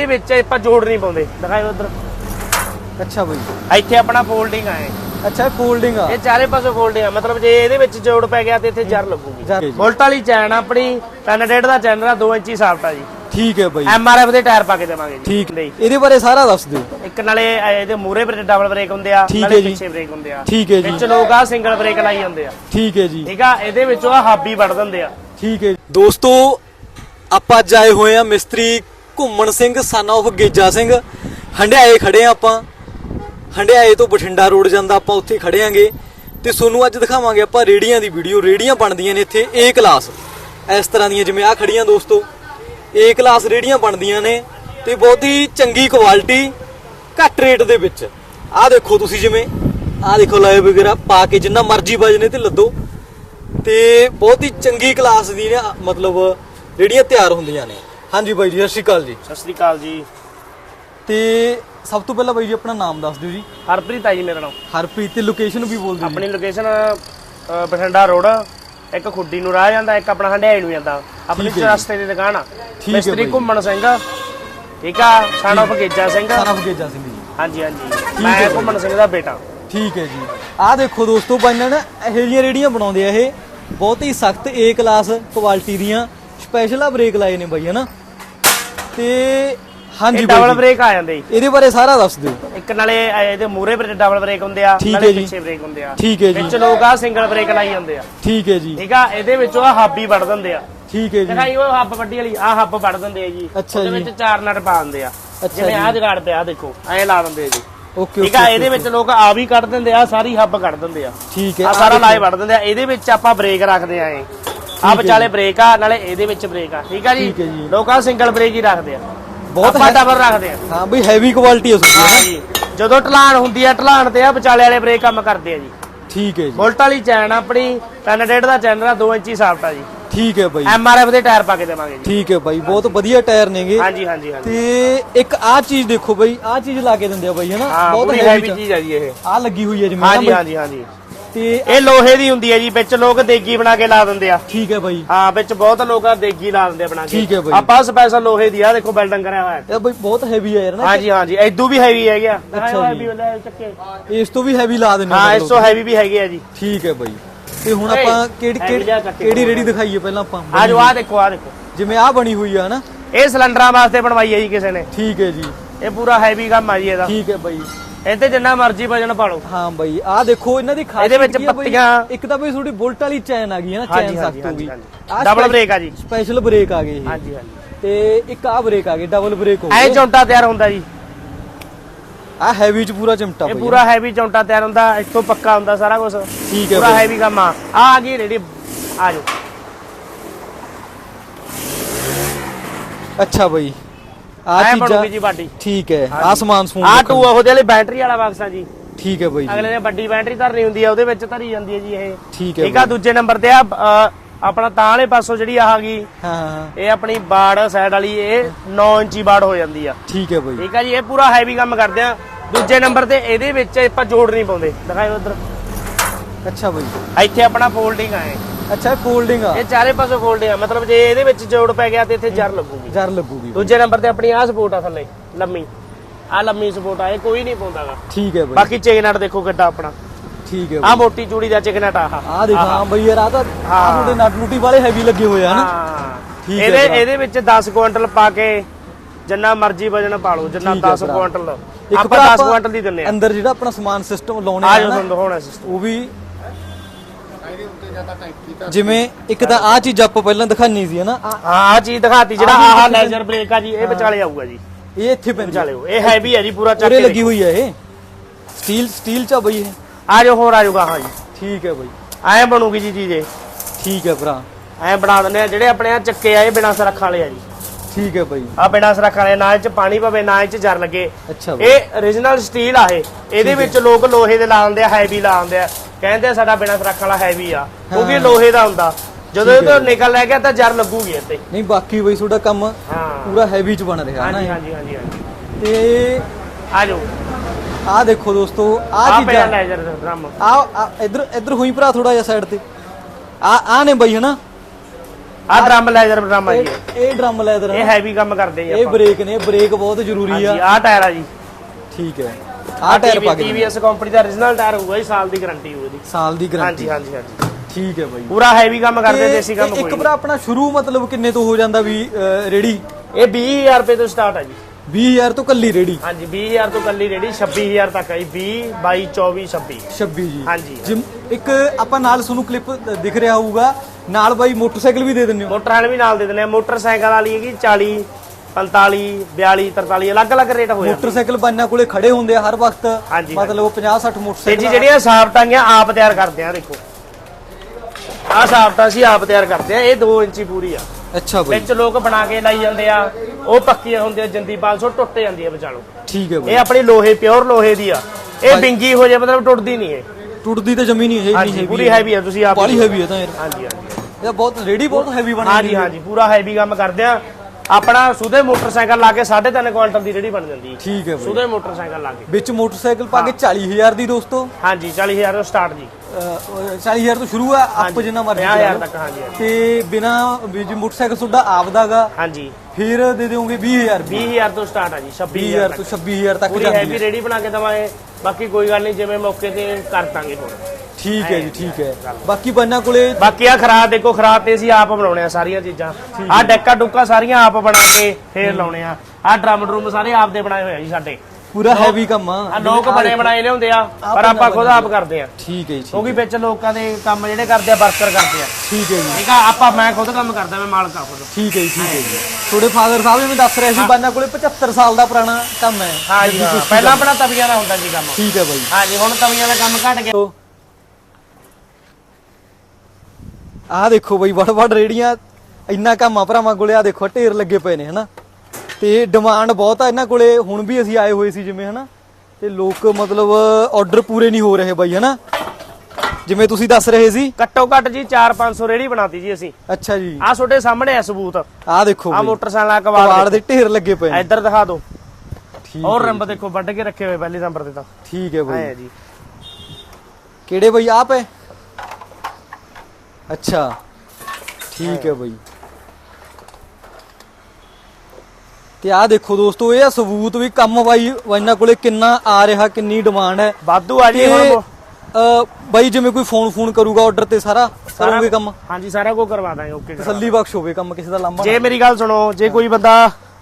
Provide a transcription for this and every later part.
ਇਹ ਵਿੱਚ ਆਪਾਂ ਜੋੜ ਨਹੀਂ ਪਾਉਂਦੇ। ਦਿਖਾਓ ਉਧਰ ਅੱਛਾ ਬਈ। ਇੱਥੇ ਆਪਣਾ ਫੋਲਡਿੰਗ ਆਏ ਅੱਛਾ ਫੋਲਡਿੰਗ ਆ। ਇਹ ਚਾਰੇ ਪਾਸੇ ਫੋਲਡਿੰਗ ਆ ਮਤਲਬ ਜੇ ਇਹਦੇ ਵਿੱਚ ਜੋੜ ਪੈ ਗਿਆ ਤੇ ਇੱਥੇ ਜਰ ਲੱਗੂਗੀ। ਬੁਲਟ ਵਾਲੀ ਚੈਨ ਆਪਣੀ 3.5 ਦਾ ਚੈਨਲ ਆ 2 ਇੰਚੀ ਸਾਫਟ ਆ ਜੀ। ਠੀਕ ਹੈ ਬਈ। ਐਮਆਰਐਫ ਦੇ ਟਾਇਰ ਪਾ ਕੇ ਦੇਵਾਂਗੇ ਜੀ। ਠੀਕ। ਨਹੀਂ। ਇਹਦੇ ਬਾਰੇ ਸਾਰਾ ਦੱਸ ਦਿਓ। ਇੱਕ ਨਾਲੇ ਇਹਦੇ ਮੂਰੇ ਬ੍ਰੇਕ ਡਬਲ ਬ੍ਰੇਕ ਹੁੰਦੇ ਆ ਨਾਲੇ। ਪਿੱਛੇ ਬ੍ਰੇਕ ਹੁੰਦੇ ਆ। ਠੀਕ ਹੈ ਜੀ। ਵਿੱਚ ਲੋਕ ਆ ਸਿੰਗਲ ਬ੍ਰੇਕ ਲਾਈ ਜਾਂਦੇ ਆ। ਠੀਕ ਹੈ ਜੀ। ਠੀਕ ਆ? ਇਹਦੇ ਵਿੱਚੋਂ ਆ ਹਾਬੀ ਵੜ ਦਿੰਦੇ ਆ। ਠੀਕ ਹੈ ਦੋਸਤੋ ਆਪਾਂ ਅੱਜ ਆਏ ਹੋਏ ਆ ਮਿਸਤਰੀ ਘੁੰਮਣ ਸਿੰਘ ਸਨ of ਗੇਜਾ ਸਿੰਘ। ਹੰਡਿਆਏ ਖੜੇ ਆ ਆਪਾਂ। ਹੰਡਿਆਏ ਤੋਂ ਬਠਿੰਡਾ ਰੋਡ ਜਾਂਦਾ ਆਪਾਂ, ਉੱਥੇ ਖੜੇ ਆਂਗੇ। ਤੇ ਤੁਹਾਨੂੰ ਅੱਜ ਦਿਖਾਵਾਂਗੇ ਆਪਾਂ ਰੇੜੀਆਂ ਦੀ ਵੀਡੀਓ ਰੇੜੀਆਂ ਬਣਦੀਆਂ ਨੇ ਇੱਥੇ ਏ ਕਲਾਸ ਇਸ ਤਰ੍ਹਾਂ ਦੀਆਂ ਜਿਵੇਂ ਆ ਖੜੀਆਂ ਦੋਸਤੋ। ਏ ਕਲਾਸ ਰੇੜੀਆਂ ਬਣਦੀਆਂ ਨੇ ਤੇ ਬਹੁਤ ਹੀ ਚੰਗੀ ਕੁਆਲਿਟੀ ਘੱਟ ਰੇਟ ਦੇ ਵਿੱਚ। ਆਹ ਦੇਖੋ ਤੁਸੀਂ ਜਿਵੇਂ, ਆਹ ਦੇਖੋ ਲਾਏ ਵਗੈਰਾ ਪਾ ਕੇ ਜਿੰਨਾ ਮਰਜ਼ੀ ਵਜਨੇ ਤੇ ਲੱਦੋ। ਤੇ ਬਹੁਤ ਹੀ ਚੰਗੀ ਕਲਾਸ ਦੀ ਮਤਲਬ ਜਿਹੜੀਆਂ ਤਿਆਰ ਹੁੰਦੀਆਂ ਨੇ। ਹਾਂਜੀ ਬਾਈ ਜੀ ਸਤਿ ਸ਼੍ਰੀ ਅਕਾਲ ਜੀ। ਸਤਿ ਸ੍ਰੀ ਅਕਾਲ ਜੀ। ਤੇ ਸਭ ਤੋਂ ਪਹਿਲਾਂ ਬਾਈ ਜੀ ਆਪਣਾ ਨਾਮ ਦੱਸ ਦਿਓ ਜੀ। ਹਰਪ੍ਰੀਤ ਆ ਜੀ ਮੇਰਾ ਨਾਮ। ਹਰਪ੍ਰੀਤ ਤੇ ਲੋਕੇਸ਼ਨ ਵੀ ਬੋਲ ਦਿਓ ਆਪਣੀ ਲੋਕੇਸ਼ਨ ਬਠਿੰਡਾ ਰੋਡ ਇੱਕ ਖੁੱਡੀ ਨੂੰ ਰਾਹ ਜਾਂਦਾ ਇੱਕ ਆਪਣਾ ਹੰਡਿਆਈ ਨੂੰ ਜਾਂਦਾ। ਆਪਣੀ ਠੀਕ। ਚਰਸਤੇ ਦੀ ਦੁਕਾਨ ਆ। ਹੈ ਮਿਸਤਰੀ। ਘੁੰਮਣ ਸਿੰਘ ਠੀਕ ਆ? ਸਾਡਾ ਭਗੇਜਾ ਸਿੰਘ। ਸਾਨਾ ਫਗੇਜਾ ਸਿੰਘ ਜੀ। ਹਾਂਜੀ ਹਾਂਜੀ। ਮੈਂ। ਘੁੰਮਣ ਸਿੰਘ ਦਾ ਬੇਟਾ। ਠੀਕ ਹੈ ਜੀ। ਆਹ ਦੇਖੋ ਦੋਸਤੋ ਬਾਈਆਂ ਨੇ ਇਹੋ ਜਿਹੀਆਂ ਰੇੜੀਆਂ ਬਣਾਉਂਦੇ ਆ ਇਹ ਬਹੁਤ ਹੀ ਸਖਤ A ਕਲਾਸ ਕੁਆਲਿਟੀ ਦੀਆਂ ਸਪੈਸ਼ਲ ਆ ਬ੍ਰੇਕ ਲਾਏ ਨੇ ਬਾਈ ਹਨਾ? ਤੇ ਹਾਂਜੀ ਬਾਈ ਡਬਲ ਜੀ, ਬ੍ਰੇਕ ਆ ਜਾਂਦੇ ਜੀ। ਇਹਦੇ ਬਾਰੇ ਸਾਰਾ ਦੱਸ ਦਿਓ। ਇੱਕ ਨਾਲੇ ਇਹਦੇ ਮੂਰੇ ਬ੍ਰੇਕ ਡਬਲ ਬ੍ਰੇਕ ਹੁੰਦੇ ਆ ਠੀਕ ਹੈ ਨਾਲੇ ਜੀ। ਪਿੱਛੇ ਬ੍ਰੇਕ ਹੁੰਦੇ ਆ। ਠੀਕ ਹੈ ਜੀ। ਵਿੱਚ ਲੋਕ ਆ ਸਿੰਗਲ ਬ੍ਰੇਕ ਲਾਈ ਜਾਂਦੇ ਆ। ਠੀਕ ਹੈ ਜੀ। ਠੀਕ ਆ? ਇਹਦੇ ਵਿੱਚੋਂ ਆ ਹਾਬੀ ਵੜ ਦਿੰਦੇ ਆ। ਠੀਕ ਹੈ ਜੀ। ਦਿਖਾਈ ਉਹ ਹੱਬ ਵੱਡੀ ਵਾਲੀ ਆ ਹੱਬ ਵੜ ਦਿੰਦੇ ਆ ਜੀ। ਅੱਛਾ ਉਹਦੇ ਜੀ। ਵਿੱਚ ਚਾਰ ਨਟ ਪਾ ਦਿੰਦੇ ਆ। ਅੱਛਾ ਜਿਵੇਂ ਜੀ। ਆ ਜਗਾੜ ਪਿਆ ਆਹ ਦੇਖੋ ਐਂ ਲਾ ਦਿੰਦੇ ਆ ਜੀ। ਓਕੇ ਠੀਕ ਆ? ਇਹਦੇ ਵਿੱਚ ਲੋਕ ਆ ਵੀ ਕੱਢ ਦਿੰਦੇ ਆ ਸਾਰੀ ਹੱਬ ਕੱਢ ਦਿੰਦੇ ਆ। ਠੀਕ ਹੈ। ਆ ਸਾਰਾ ਲਾਏ ਵੜ ਦਿੰਦੇ ਆ। ਇਹਦੇ ਵਿੱਚ ਆਪਾਂ ਬ੍ਰੇਕ ਰੱਖਦੇ ਆ ਇਹ ਆ ਵਿਚਾਲੇ ਬ੍ਰੇਕ ਆ ਨਾਲੇ ਇਹਦੇ ਵਿੱਚ ਬ੍ਰੇਕ ਆ। ਠੀਕ ਆ ਜੀ? ਠੀਕ ਹੈ ਜੀ। ਲੋਕ ਆ ਸਿੰਗਲ ਬ੍ਰੇਕ ਹੀ ਰੱਖਦੇ ਆ। ਬਹੁਤ ਆਪਾਂ ਹੈ- ਡਬਲ ਰੱਖਦੇ ਆ। ਹਾਂ ਬਈ ਹੈਵੀ ਕੁਆਲਿਟੀ ਉਸ ਦੀ ਹਾਂ। ਹੈ ਜੀ। ਜਦੋਂ ਢਲਾਣ ਹੁੰਦੀ ਆ ਢਲਾਣ ਤੇ ਆ ਵਿਚਾਲੇ ਵਾਲੇ ਬ੍ਰੇਕ ਕੰਮ ਕਰਦੇ ਆ ਜੀ। ਠੀਕ ਹੈ ਜੀ। ਬੁਲਟ ਵਾਲੀ ਚੈਨ ਆਪਣੀ 3.5 ਦਾ ਚੈਨਲ ਆ 2 ਇੰਚੀ ਸਾਫਟ ਆ ਜੀ। ਠੀਕ ਹੈ ਬਾਈ। ਐਮਆਰਐਫ ਦੇ ਟਾਇਰ ਪਾ ਕੇ ਦੇਵਾਂਗੇ ਜੀ। ਠੀਕ ਹੈ ਬਾਈ ਬਹੁਤ ਵਧੀਆ ਟਾਇਰ ਨੇਗੇ। ਹਾਂਜੀ ਹਾਂਜੀ ਹਾਂਜੀ। ਤੇ ਇੱਕ ਆਹ ਚੀਜ਼ ਦੇਖੋ ਬਾਈ ਆਹ ਚੀਜ਼ ਲਾ ਕੇ ਦਿੰਦੇ ਆ ਬਾਈ ਹਨਾ? ਹਾਂ ਬਹੁਤ ਹੈਵੀ ਹੈਵੀ ਚੀਜ਼ ਆ ਜੀ ਇਹ। ਆਹ ਲੱਗੀ ਹੋਈ ਹੈ ਜਿਵੇਂ ਨਾ ਹਾਂਜੀ ਬਾਈ। ਹਾਂਜੀ ਹਾਂਜੀ। ਤੇ ਇਹ ਲੋਹੇ ਦੀ ਹੁੰਦੀ ਹੈ ਜੀ ਵਿੱਚ ਲੋਕ ਦੇਗੀ ਬਣਾ ਕੇ ਲਾ ਦਿੰਦੇ ਆ। ਠੀਕ ਹੈ ਬਾਈ। ਹਾਂ ਵਿੱਚ ਬਹੁਤ ਲੋਕ ਆ ਦੇਗੀ ਲਾ ਦਿੰਦੇ ਆ ਬਣਾ ਕੇ। ਠੀਕ ਹੈ ਬਾਈ। ਆਪਾਂ ਸਪੈਸ਼ਲ ਲੋਹੇ ਦੀ ਆ ਦੇਖੋ ਬਿਲਡਿੰਗ ਕਰਿਆ ਹੋਇਆ। ਹੈ। ਇਹ ਬਾਈ ਬਹੁਤ ਹੈਵੀ ਹੈ ਯਾਰ ਨਾ। ਹਾਂਜੀ ਹਾਂਜੀ ਐਦੂ ਵੀ ਹੈਵੀ ਹੈਗੇ ਆ। ਅੱਛਾ ਹੈਵੀ ਜੀ। ਇਸ ਤੋਂ ਵੀ ਹੈਵੀ ਲਾ ਦਿੰਦੇ ਆ ਹਾਂ। ਇਸ ਤੋਂ ਹੈਵੀ ਵੀ ਹੈਗੇ ਆ ਜੀ। ਠੀਕ ਹੈ ਬਾਈ। ਤੇ ਹੁਣ ਆਪਾਂ ਕਿਹੜੀ ਹੈਵੀ ਕਿਹੜੀ ਰੇੜੀ ਦਿਖਾਈਏ ਪਹਿਲਾਂ ਆਪਾਂ? ਆ ਜੋ ਆ ਦੇਖੋ ਆ ਦੇਖੋ। ਜਿਵੇਂ ਆਹ ਬਣੀ ਹੋਈ ਆ ਹਨਾ? ਇਹ ਸਿਲੰਡਰਾਂ ਵਾਸਤੇ ਬਣਵਾਈ ਹੈ ਜੀ ਕਿਸੇ ਨੇ। ਠੀਕ ਹੈ ਜੀ। ਇਹ ਪੂਰਾ ਹੈਵੀ ਕੰਮ ਆ ਜੀ ਇਹਦਾ। ਠੀਕ ਹੈ ਬਾਈ। ਇਹ ਤੇ ਜਿੰਨਾ ਮਰਜ਼ੀ ਵਜਨ ਪਾ ਲਓ। ਹਾਂ ਬਾਈ ਆਹ ਦੇਖੋ ਇਹਨਾਂ ਦੀ ਖਾਸੀਅਤ ਇਹਦੇ ਵਿੱਚ ਕੀ ਆ ਬਾਈ? ਪੱਤੀਆਂ- ਇੱਕ ਤਾਂ ਬਾਈ ਤੁਹਾਡੀ ਬੁਲਟ ਵਾਲੀ ਚੈਨ ਆ ਗਈ ਹੈ ਨਾ ਹਾਂਜੀ, ਚੈਨ ਹਾਂਜੀ, ਸਖਤ ਹੋ ਗਈ। ਹਾਂਜੀ, ਹਾਂਜੀ। Double brake ਆ ਜੀ। ਸਪੈਸ਼ਲ ਬ੍ਰੇਕ ਆ ਗਏ ਇਹ। ਹਾਂਜੀ ਹਾਂਜੀ। ਤੇ ਇੱਕ ਆ ਬ੍ਰੇਕ ਆ ਗਏ ਡਬਲ ਬ੍ਰੇਕ ਹੋ ਐ ਗਏ ਚੌਂਟਾ ਤਿਆਰ ਹੁੰਦਾ ਜੀ। ਆ ਹੈਵੀ ਚ ਪੂਰਾ ਚਿਮਟਾ ਇਹ ਬਾਈ। ਪੂਰਾ ਹੈਵੀ ਚੌਂਟਾ ਤਿਆਰ ਹੁੰਦਾ ਇੱਥੋਂ ਪੱਕਾ ਹੁੰਦਾ ਸਾਰਾ ਕੁਝ ਠੀਕ ਹੈ ਪੂਰਾ ਬਾਈ। ਹੈਵੀ ਕੰਮ ਆ। ਆ ਆ ਗਈ ਰੇਡੀ ਆ ਜਾਓ। ਅੱਛਾ ਬਾਈ। ਆ ਐ ਚੀਜ਼ਾਂ ਬਣੂਗੀ ਜੀ ਬਾਡੀ। ਠੀਕ ਹੈ ਆ ਸਮਾਨ ਸਮੂਨ ਆ ਰੱਖਣ- ਟੂ ਉਹਦੇ ਵਾਲੀ ਬੈਟਰੀ ਵਾਲਾ ਬਾਕਸ ਆ ਜੀ। ਠੀਕ ਹੈ ਬਾਈ ਜੀ। ਅਗਲੇ ਨੇ ਵੱਡੀ ਬੈਟਰੀ ਧਰਨੀ ਹੁੰਦੀ ਆ ਉਹਦੇ ਵਿੱਚ ਧਰੀ ਜਾਂਦੀ ਹੈ ਜੀ ਇਹ। ਠੀਕ ਹੈ ਠੀਕ ਆ ਦੂਜੇ ਨੰਬਰ ਤੇ ਆ ਅ, ਆਪਣਾ ਤਾਂ ਵਾਲੇ ਪਾਸੋਂ ਜਿਹੜੀ ਆ ਗਈ ਹਾਂ ਹਾਂ ਹਾਂ, ਇਹ ਆਪਣੀ ਬਾੜ ਸਾਈਡ ਵਾਲੀ ਇਹ 9 ਇੰਚੀ ਬਾੜ ਹੋ ਜਾਂਦੀ ਆ। ਠੀਕ ਹੈ ਬਾਈ। ਠੀਕ ਆ ਜੀ ਇਹ ਪੂਰਾ ਹੈਵੀ ਕੰਮ ਕਰਦੇ ਆ। ਦੂਜੇ ਨੰਬਰ ਤੇ ਇਹਦੇ ਵਿੱਚ ਆਪਾਂ ਜੋੜ ਨਹੀਂ ਪਾਉਂਦੇ। ਦਿਖਾਓ ਉਧਰ ਅੱਛਾ ਬਾਈ। ਇੱਥੇ ਆਪਣਾ ਫੋਲਡਿੰਗ ਆਏ ਅੱਛਾ ਫੋਲਡਿੰਗ ਆ। ਇਹ ਚਾਰੇ ਪਾਸੇ ਫੋਲਡਿੰਗ ਆ। ਮਤਲਬ ਜੇ ਇਹਦੇ ਵਿੱਚ ਜੋੜ ਪੈ ਗਿਆ ਤੇ ਇੱਥੇ ਜਰ ਲੱਗੂਗੀ। ਜਰ ਲੱਗੂਗੀ ਦੂਜੇ ਨੰਬਰ ਤੇ ਆਪਣੀ ਆਹ ਸਪੋਰਟ ਆ ਥੱਲੇ ਲੰਮੀ। ਆ ਲੰਮੀ ਸਪੋਰਟ ਆ ਇਹ ਕੋਈ ਨਹੀਂ ਪਾਉਂਦਾਗਾ। ਠੀਕ ਹੈ ਬਾਈ। ਬਾਕੀ ਚੇਗਨਟ ਦੇਖੋ ਕਿੱਡਾ ਆਪਣਾ। ਠੀਕ ਹੈ ਆ ਮੋਟੀ ਚੂੜੀ ਦਾ ਚੇਗਨਟ ਆ ਆਹ। ਆ ਦੇਖ ਹਾਂ ਬਾਈ ਯਾਰ ਆ ਤਾਂ ਤੁਹਾਡੇ ਨਟ ਨੂਟੀ ਵਾਲੇ ਹੈਵੀ ਲੱਗੇ ਹੋਏ ਆ ਹਨਾ? ਠੀਕ ਹੈ ਇਹਦੇ। ਇਹਦੇ ਵਿੱਚ 10 ਕੁਇੰਟਲ ਪਾ ਕੇ ਜਿੰਨਾ ਮਰਜ਼ੀ ਵਜਨ ਪਾ ਲਓ ਜਿੰਨਾ ਠੀਕ ਹੈ 10 ਭਰਾ। ਕੁਇੰਟਲ ਇੱਕ ਆਪਾਂ ਭਰਾ 10 ਕੁਇੰਟਲ ਦੀ ਦਿੰਨੇ ਆ। ਅੰਦਰ ਜਿਹੜਾ ਆਪਣਾ ਸਮਾਨ ਸਿਸਟਮ ਲਾਉਣੇ ਆ ਆ ਜੋ ਨਾ, ਤੁਹਾਨੂੰ ਦਿਖਾਉਣਾ ਜਿਵੇਂ ਇੱਕ ਤਾਂ ਆ ਚੀਜ਼ ਆਪਾਂ ਪਹਿਲਾਂ ਦਿਖਾਣੀ ਸੀ ਹਨਾ? ਆਹ- ਹਾਂ ਆ ਚੀਜ਼ ਦਿਖਾਤੀ ਜਿਹੜਾ ਆਹ ਲੈਜ਼ਰ ਬ੍ਰੇਕ ਆ ਜੀ ਇਹ ਵਿਚਾਲੇ ਆਊਗਾ ਜੀ। ਇਹ ਇੱਥੇ ਪੈਂਦੀ ਵਿਚਾਲੇ ਉਹ ਇਹ ਹੈਵੀ ਹੈ ਜੀ ਪੂਰਾ ਚੱਕ ਉਰੇ ਕੇ ਲੱਗੀ ਹੋਈ ਹੈ ਇਹ। ਸਟੀਲ ਸਟੀਲ ਚ ਆ ਬਈ ਇਹ। ਆ ਜਾਓ ਹੋਰ ਆ ਜਾਊਗਾ ਹਾਂ ਜੀ। ਠੀਕ ਹੈ ਬਈ। ਐਂ ਬਣੂਗੀ ਜੀ ਚੀਜ਼ ਇਹ। ਠੀਕ ਹੈ ਭਰਾ। ਐਂ ਬਣਾ ਦਿੰਦੇ ਆ ਜਿਹੜੇ ਆਪਣੇ ਆ ਚੱਕੇ ਆ ਇਹ ਬਿਨਾਂ ਸਰਖ ਵਾਲੇ ਆ ਜੀ। ਠੀਕ ਹੈ ਬਈ। ਆ ਬਿਨਾਂ ਸਰਖ ਵਾਲੇ ਨਾ ਇਹ ਚ ਪਾਣੀ ਪਵੇ ਨਾ ਇਹ ਚ ਜਰ ਲੱਗੇ। ਅੱਛਾ ਬਈ। ਇਹ origignal ਸਟੀਲ ਆ ਇਹ। ਇਹਦੇ ਵਿੱਚ ਲੋਕ ਲੋਹੇ ਦੇ ਲਾਉਂਦੇ ਆ ਹੈਵੀ ਲਾਉਂਦੇ ਆ। ਕਹਿੰਦੇ ਆ ਸਾਡਾ ਬਿਨਾਂ ਸਰਖ ਵਾਲਾ ਹੈਵੀ ਆ ਕਿਉਂਕਿ ਲੋਹੇ ਦਾ ਹੁੰਦਾ। ਜਦੋਂ ਇਹ ਤੋਂ ਨਿਕਲ ਲੈ ਗਿਆ ਤਾਂ ਜਰ ਲੱਗੂਗੀ ਇੱਥੇ। ਨਹੀਂ ਬਾਕੀ ਬਈ ਤੁਹਾਡਾ ਕੰਮ ਪੂਰਾ ਹੈਵੀ ਚ ਬਣ ਰਿਹਾ ਹੈ ਹਾਂਜੀ ਨਾ ਹਾਂਜੀ ਹਾਂਜੀ ਹਾਂਜੀ। ਤੇ ਆ ਜਾਓ। ਆਹ ਦੇਖੋ ਦੋਸਤੋ ਆ ਚੀਜ਼ਾਂ ਲੈਜ਼ਰ ਡਰਮ। ਆ ਇਧਰ ਇਧਰ ਹੋਈ ਭਰਾ ਥੋੜਾ ਜਿਹਾ ਸਾਈਡ ਤੇ। ਆ ਆ ਨੇ ਬਈ ਹਨਾ ਆ ਡਰਮ ਲੈਜ਼ਰ ਡਰਮ ਆ ਜੀ। ਇਹ- ਡਰਮ ਲੈਦਰ ਇਹ ਹੈਵੀ ਕੰਮ ਕਰਦੇ ਜੀ ਇਹ ਬ੍ਰੇਕ ਨੇ ਬ੍ਰੇਕ ਬਹੁਤ ਜ਼ਰੂਰੀ ਹਾਂਜੀ ਆ ਆ ਟਾਇਰ ਆ ਜੀ। ਠੀਕ ਹੈ। ਆਹ ਟਾਇਰ ਪਾ ਕੇ। TVS ਕੰਪਨੀ ਦਾ origignal ਟਾਇਰ ਹੋਊਗਾ ਜੀ ਸਾਲ ਦੀ ਗਾਰੰਟੀ ਹੋਊਗੀ ਸਾਲ ਦੀ ਗਾਰੰਟੀ ਹਾਂਜੀ ਹਾਂਜੀ ਹਾਂਜੀ। ਠੀਕ ਹੈ ਬਾਈ। ਪੂਰਾ ਹੈਵੀ ਕੰਮ ਕਰਦੇ ਤੇ ਦੇਸੀ ਕੰਮ ਇੱਕ ਕੋਈ ਭਰਾ ਆਪਣਾ ਸ਼ੁਰੂ ਮਤਲਬ ਕਿੰਨੇ ਤੋਂ ਹੋ ਜਾਂਦਾ ਵੀ ਰੇੜੀ ਨਹੀਂ। ਇਹ 20000 ਰੁਪਏ ਤੋਂ ਸਟਾਰਟ ਆ ਜੀ। 20000 ਤੋਂ ਕੱਲੀ ਰੇੜੀ ਹਾਂਜੀ 20000 ਤੋਂ ਕੱਲੀ ਰੇਡੀ 26000 ਤੱਕ ਆ ਜੀ। 20 22 24 26 26 ਜੀ। ਹਾਂਜੀ। ਜਿਮ- ਇੱਕ ਆਪਾਂ ਨਾਲ ਤੁਹਾਨੂੰ ਕਲਿੱਪ ਦਿਖ ਰਿਹਾ ਹੋਊਗਾ। ਨਾਲ ਬਾਈ ਮੋਟਰਸਾਈਕਲ ਵੀ ਦੇ ਦਿੰਦੇ ਹੋ। ਮੋਟਰ ਵਾਲੇ ਵੀ ਨਾਲ ਦੇ ਦਿੰਦੇ ਆ। ਮੋਟਰਸਾਈਕਲ ਵਾਲੀ ਹੈਗੀ 40 45 42 43 ਅਲੱਗ-ਅਲੱਗ ਰੇਟ ਹੋਇਆ ਮੋਟਰਸਾਈਕਲ ਬਾਨਾਂ ਕੋਲੇ ਖੜੇ ਹੁੰਦੇ ਆ ਹਰ ਵਕਤ। ਮਤਲਬ ਉਹ 50 60 ਤੇ ਜੀ ਮੋਟਰਸਾਈਕਲ ਜਿਹੜੀਆਂ ਸਾਫਟਾਂਗੀਆਂ ਆਪ ਤਿਆਰ ਕਰਦੇ ਆ ਦੇਖੋ। ਆਹ ਸਾਫਟਾਂ ਅਸੀਂ ਆਪ ਤਿਆਰ ਕਰਦੇ ਆ ਇਹ 2 ਇੰਚੀ ਪੂਰੀ ਆ। ਅੱਛਾ ਬਾਈ। ਵਿੱਚ ਲੋਕ ਬਣਾ ਕੇ ਲਾਈ ਜਾਂਦੇ ਆ ਉਹ ਪੱਕੀਆਂ ਹੁੰਦੀਆਂ ਜਿੰਦੀ 500 ਟੁੱਟ ਜਾਂਦੀ ਆ ਵਿਚਾਲੋ। ਠੀਕ ਹੈ ਬਾਈ। ਇਹ ਆਪਣੀ ਲੋਹੇ ਪਿਓਰ ਲੋਹੇ ਦੀ ਆ। ਇਹ ਬਿੰਗੀ ਹੋ ਜਾਏ ਮਤਲਬ ਟੁੱਟਦੀ ਨਹੀਂ ਇਹ। ਟੁੱਟਦੀ ਤਾਂ ਜਮੀ ਨਹੀਂ ਹੈ ਨਹੀਂ ਪੂਰੀ ਹੈਵੀ ਆ ਤੁਸੀਂ ਆਪ ਬਾਲੀ ਹੈਵੀ ਹੈ ਤਾਂ ਯਾਰ ਹਾਂਜੀ ਹਾਂਜੀ। ਇਹ ਬਹੁਤ ਰੇੜੀ ਬਹੁਤ ਹੈਵੀ ਬਣੀ ਹਾਂਜੀ ਹਾਂਜੀ ਪੂਰਾ ਹੈਵੀ ਕੰਮ ਕਰਦੇ ਆ। ਆਪਣਾ ਸੁਦੇ ਮੋਟਰਸਾਈਕਲ ਲਾ ਕੇ 3.5 ਕੁਆਂਟਲ ਦੀ ਰੇੜੀ ਬਣ ਜਾਂਦੀ ਹੈ। ਠੀਕ ਹੈ ਬਾਈ। ਸੁਦੇ ਮੋਟਰਸਾਈਕਲ ਲਾ ਕੇ। ਵਿੱਚ ਮੋਟਰਸਾਈਕਲ ਪਾ ਕੇ 40000 ਦੀ ਦੋਸਤੋ। ਹਾਂਜੀ 40000 ਤੋਂ ਸਟਾਰਟ ਜੀ। ਅਹ, 40000 ਤੋਂ ਸ਼ੁਰੂ ਆ ਆਪ ਜਿੰਨਾ ਮਰਜ਼ੀ 50000 ਚਲਾ ਲਓ। ਤੱਕ ਹਾਂਜੀ। ਤੇ ਬਿਨਾ ਵੀ ਜੀ ਮੋਟਰਸਾਈਕਲ ਤੁਹਾਡਾ ਆਪਦਾਗਾ ਹਾਂਜੀ। ਫਿਰ ਦੇ ਦਿਓਗੇ 20000 ਰੁਪਏ 20000 ਤੋਂ ਸਟਾਰਟ ਆ ਜੀ 26000 20000 ਤੱਕ। ਤੋਂ 26000 ਤੱਕ ਪੂਰੀ ਜਾਂਦੀ ਹੈਵੀ ਹੈ। ਰੇੜੀ ਬਣਾ ਕੇ ਦਵਾਂਗੇ। ਬਾਕੀ ਕੋਈ ਗੱਲ ਨਹੀਂ ਜਿਵੇਂ ਮੌਕੇ ਤੇ ਕਰ ਦਾਂਗੇ ਹੁਣ। ਠੀਕ ਹੈ ਜੀ ਠੀਕ ਹੈ। ਬਾਕੀ ਬੰਨਾ ਕੋਲੇ ਬਾਕੀ ਆ ਖਰਾਦ ਦੇਖੋ ਖਰਾਦ ਤੇ ਅਸੀਂ ਆਪ ਬਣਾਉਣੇ ਆ ਸਾਰੀਆਂ ਚੀਜ਼ਾਂ। ਆ ਡੈਕਾ ਡੁੱਕਾ ਸਾਰੀਆਂ ਆਪ ਬਣਾ ਕੇ ਫੇਰ ਲਾਉਣੇ ਆ। ਆ ਡਰਮ ਡਰੂਮ ਸਾਰੇ ਆਪ ਦੇ ਬਣਾਏ ਹੋਏ ਆ ਜੀ ਸਾਡੇ। ਪੂਰਾ ਹੈਵੀ ਕੰਮ ਆ। ਲੋਕ ਬਣੇ ਬਣਾਏ ਲਿਆਉਂਦੇ ਆ ਪਰ ਆਪਾਂ ਖੁਦ ਆਪ ਕਰਦੇ ਆ। ਠੀਕ ਹੈ ਜੀ ਕਿਉਂਕਿ ਵਿੱਚ ਲੋਕਾਂ ਦੇ ਕੰਮ ਜਿਹੜੇ ਕਰਦੇ ਆ ਵਰਕਰ ਕਰਦੇ ਆ। ਠੀਕ ਹੈ ਜੀ। ਠੀਕ ਆ ਆਪਾਂ ਮੈਂ ਖੁਦ ਕੰਮ ਕਰਦਾ ਮੈਂ ਮਾਲਕ ਆ ਖੁਦ। ਠੀਕ ਹੈ ਜੀ ਠੀਕ ਹੈ ਜੀ। ਤੁਹਾਡੇ ਫਾਦਰ ਸਾਹਿਬ ਨੇ ਦੱਸ ਰਹੇ ਸੀ ਬੰਨਾ ਕੋਲੇ 75 ਸਾਲ ਦਾ ਪੁਰਾਣਾ ਕੰਮ ਹੈ। ਹਾਂ ਜੀ। ਪਹਿਲਾਂ ਆਪਣਾ ਤਵੀਆਂ ਦਾ ਹੁੰਦਾ ਜੀ ਕੰਮ। ਠੀਕ ਹੈ ਬਾਈ। ਹਾਂ ਜੀ ਹੁਣ ਤਵੀਆਂ ਦਾ ਕੰਮ ਘਟ ਗਿਆ। ਆਹ ਦੇਖੋ ਬਈ ਵੜ ਵੜ ਰੇੜੀਆਂ ਇੰਨਾ ਕੰਮ ਆ ਭਰਾਵਾਂ ਕੋਲੇ ਆ ਦੇਖੋ ਢੇਰ ਲੱਗੇ ਪਏ ਨੇ ਹਨਾ? ਤੇ ਡਿਮਾਂਡ ਬਹੁਤ ਆ ਇਹਨਾਂ ਕੋਲੇ ਹੁਣ ਵੀ ਅਸੀਂ ਆਏ ਹੋਏ ਸੀ ਜਿਵੇਂ ਹਨਾ? ਤੇ ਲੋਕ ਮਤਲਬ ਆਰਡਰ ਪੂਰੇ ਨਹੀਂ ਹੋ ਰਹੇ ਬਾਈ ਹਨਾ? ਜਿਵੇਂ ਤੁਸੀਂ ਦੱਸ ਰਹੇ ਸੀ। ਘੱਟੋ ਘੱਟ ਜੀ 4-500 ਰੇੜੀ ਬਣਾਤੀ ਜੀ ਅਸੀਂ। ਅੱਛਾ ਜੀ। ਆ ਤੁਹਾਡੇ ਸਾਹਮਣੇ ਆ ਸਬੂਤ। ਆ ਆਹ ਦੇਖੋ ਬਈ। ਮੋਟਰਸਾਈਕਲ ਦਾ ਕਵਾੜ ਦੇ ਢੇਰ ਲੱਗੇ ਪਏ ਨੇ। ਇੱਧਰ ਦਿਖਾ ਦਿਓ। ਠੀਕ ਹੋਰ ਰੰਬ ਦੇਖੋ ਵੱਢ ਕੇ ਰੱਖੇ ਹੋਏ ਪਹਿਲੇ ਨੰਬਰ ਤੇ ਤਾਂ। ਠੀਕ ਹੈ ਬਾਈ। ਜੀ। ਕਿਹੜੇ ਬਈ? ਆਪ ਹੈ ਅੱਛਾ। ਠੀਕ ਹੈ ਬਈ। ਤੇ ਆਹ ਦੇਖੋ ਦੋਸਤੋ ਇਹ ਆ ਸਬੂਤ ਵੀ ਕੰਮ ਬਾਈ ਇਹਨਾਂ ਕੋਲੇ ਕਿੰਨਾ ਆ ਰਿਹਾ ਕਿੰਨੀ ਡਿਮਾਂਡ ਹੈ। ਵਾਧੂ ਆ ਜੀ ਤੇ ਹੁਣ ਅ, ਬਾਈ ਜਿਵੇਂ ਕੋਈ ਫੋਨ ਫੋਨ ਕਰੂਗਾ ਆਰਡਰ ਤੇ ਸਾਰਾ ਕਰੋਗੇ ਕੰਮ? ਹਾਂਜੀ ਸਾਰਾ ਕੁਝ ਕਰਵਾ ਦਾਂਗੇ ਓਕੇ ਤਸੱਲੀ ਬਖਸ਼ ਹੋਵੇ ਕੰਮ ਕਿਸੇ ਦਾ ਲਾਂਭਾ ਜੇ ਮੇਰੀ ਗੱਲ ਸੁਣੋ ਜੇ ਕੋਈ ਬੰਦਾ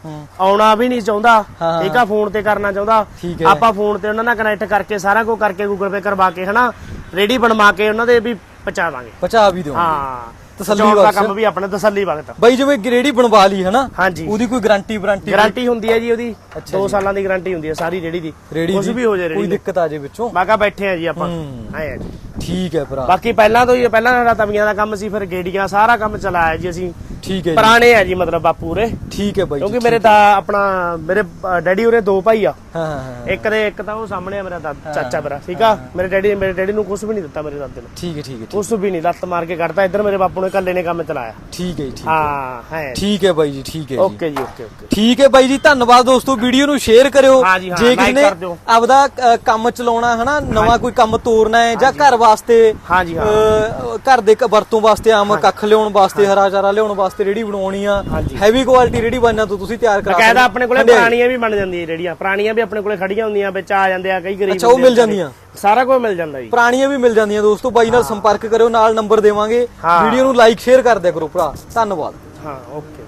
ਹੂੰ। ਆਉਣਾ ਵੀ ਨਹੀਂ ਚਾਹੁੰਦਾ ਹਾਂ। ਠੀਕ ਆ ਫੋਨ ਤੇ ਕਰਨਾ ਚਾਹੁੰਦਾ ਠੀਕ ਹੈ। ਆਪਾਂ ਫੋਨ ਤੇ ਉਹਨਾਂ ਨਾਲ ਕਨੈਕਟ ਕਰਕੇ ਸਾਰਾ ਕੁਝ ਕਰਕੇ ਗੂਗਲ ਪੇ ਕਰਵਾ ਕੇ ਹਨਾ ਰੈਡੀ ਬਣਵਾ ਕੇ ਉਹਨਾਂ ਦੇ ਵੀ ਪਹੁੰਚਾ ਦਾਂਗੇ। ਪਹੁੰਚਾ ਵੀ ਦਿਓ ਹਾਂ। ਤਸੱਲੀ ਦਾ ਬਖਸ਼। ਕੰਮ ਵੀ ਆਪਣੇ ਤਸੱਲੀ ਵਕਤ ਬਾਈ ਜਿਵੇਂ ਗ੍ਰੇਡੀ ਬਣਵਾ ਲਈ ਹਨਾ? ਹਾਂਜੀ। ਉਹਦੀ ਕੋਈ ਗਾਰੰਟੀ ਵਾਰੰਟੀ ਗਾਰੰਟੀ ਹੁੰਦੀ ਹੈ ਜੀ ਉਹਦੀ। ਅੱਛਾ 2 ਸਾਲਾਂ ਦੀ ਗਾਰੰਟੀ ਹੁੰਦੀ ਹੈ ਸਾਰੀ ਰੇੜੀ ਦੀ। ਰੇੜੀ ਕੁਝ ਦੀ? ਵੀ ਹੋ ਜਾਏ ਕੋਈ ਰੇੜੀ ਦਿੱਕਤ ਆ ਜੇ ਵਿੱਚੋਂ? ਮੈਂ ਕਿਹਾ ਬੈਠੇ ਆ ਜੀ ਆਪਾਂ। ਹੂੰ। ਐ ਜੀ। ਠੀਕ ਹੈ ਭਰਾ। ਬਾਕੀ ਪਹਿਲਾਂ ਤੋਂ ਹੀ ਪਹਿਲਾਂ ਸਾਡਾ ਤਵੀਆਂ ਦਾ ਕੰਮ ਸੀ ਫਿਰ ਗੇੜੀਆਂ ਸਾਰਾ ਕੰਮ ਚਲਾਇਆ ਜੀ ਅਸੀਂ। ਠੀਕ ਹੈ ਜੀ। ਪੁਰਾਣੇ ਆ ਜੀ ਮਤਲਬ ਬਾਪੂ ਰੇ ਠੀਕ ਹੈ ਬਾਈ ਜੀ ਕਿਉਂਕਿ ਮੇਰੇ ਦਾ ਆਪਣਾ ਮੇਰੇ ਅ, ਡੈਡੀ ਉਰੇ ਦੋ ਭਾਈ ਆ। ਹਾਂ ਹਾਂ ਹਾਂ ਇੱਕ ਦੇ ਇੱਕ ਤਾਂ ਉਹ ਸਾਹਮਣੇ ਆ ਮੇਰਾ ਦਾਦਾ ਚਾਚਾ ਮੇਰਾ ਠੀਕ ਆ? ਮੇਰੇ ਡੈਡੀ ਮੇਰੇ ਡੈਡੀ ਨੂੰ ਕੁਝ ਵੀ ਨਹੀਂ ਦਿੱਤਾ ਮੇਰੇ ਦਾਦੇ ਨੂੰ। ਠੀਕ ਹੈ ਠੀਕ ਹੈ ਕੁਝ ਵੀ ਨਹੀਂ ਲੱਤ ਮਾਰ ਕੇ ਕੱਢਤਾ ਇੱਧਰ ਮੇਰੇ ਬਾਪੂ ਨੇ ਇਕੱਲੇ ਨੇ ਕੰਮ ਚਲਾਇਆ। ਠੀਕ ਹੈ ਜੀ ਠੀਕ ਹੈ। ਹਾਂ ਹੈ ਠੀਕ ਹੈ ਬਾਈ ਜੀ ਠੀਕ ਹੈ ਜੀ। ਓਕੇ ਜੀ ਓਕੇ ਓਕੇ। ਠੀਕ ਹੈ ਬਾਈ ਜੀ ਧੰਨਵਾਦ ਦੋਸਤੋ ਵੀਡੀਓ ਨੂੰ ਸ਼ੇਅਰ ਕਰਿਓ। ਹਾਂ ਜੀ, ਹਾਂ, ਜੇ ਕਿਸੇ ਨੇ ਕਰ ਦਿਓ। ਆਪਦਾ ਅ, ਕੰਮ ਚਲਾਉਣਾ ਹਨਾ ਨਵਾਂ ਕੋਈ ਕੰਮ ਤੋਰਨਾ ਹੈ ਜਾਂ ਘਰ ਵਾਸਤੇ ਹਾਂ ਜੀ, ਹਾਂ। ਅ, ਘਰ ਦੇ ਕ- ਵਰਤੋਂ ਵਾਸਤੇ ਆਮ ਕੱਖ ਲਿਆਉਣ ਵਾਸਤੇ ਹਰਾ ਚਾਰਾ ਲਿਆਉਣ ਵਾਸਤੇ ਰੇੜੀ ਬਣਾਉਣੀ ਆ। ਹੈਵੀ ਕੁਆਲਿਟੀ ਰੇੜੀ ਬਣਨਾ ਤੋਂ ਤੁਸੀਂ ਤਿਆਰ ਕਰਾ ਬਕਾਇਦਾ ਆਪਣੇ ਕੋਲੇ। ਪੁਰਾਣੀਆਂ ਵੀ ਬਣ ਜਾਂਦੀਆਂ ਰੇੜੀਆਂ ਪੁਰਾਣੀਆਂ ਵੀ ਆਪਣੇ ਕੋਲੇ ਖੜੀਆਂ ਹੁੰਦੀਆਂ ਵਿੱਚ ਆ ਜਾਂਦੇ ਆ ਕਈ ਗਰੀਬ ਅੱਛਾ, ਉਹ ਮਿਲ ਜਾਂਦੀਆਂ? ਸਾਰਾ ਕੁਝ ਮਿਲ ਜਾਂਦਾ ਜੀ। ਪੁਰਾਣੀਆਂ ਵੀ ਮਿਲ ਜਾਂਦੀਆਂ ਦੋਸਤੋ ਬਾਈ ਨਾਲ ਸੰਪਰਕ ਕਰਿਓ ਨਾਲ ਨੰਬਰ ਦੇਵਾਂਗੇ। ਵੀਡੀਓ ਨੂੰ ਲਾਈਕ ਸ਼ੇਅਰ ਕਰ ਦਿਆ ਕਰੋ ਭਰਾ। ਧੰਨਵਾਦ। ਹਾਂ ਓਕੇ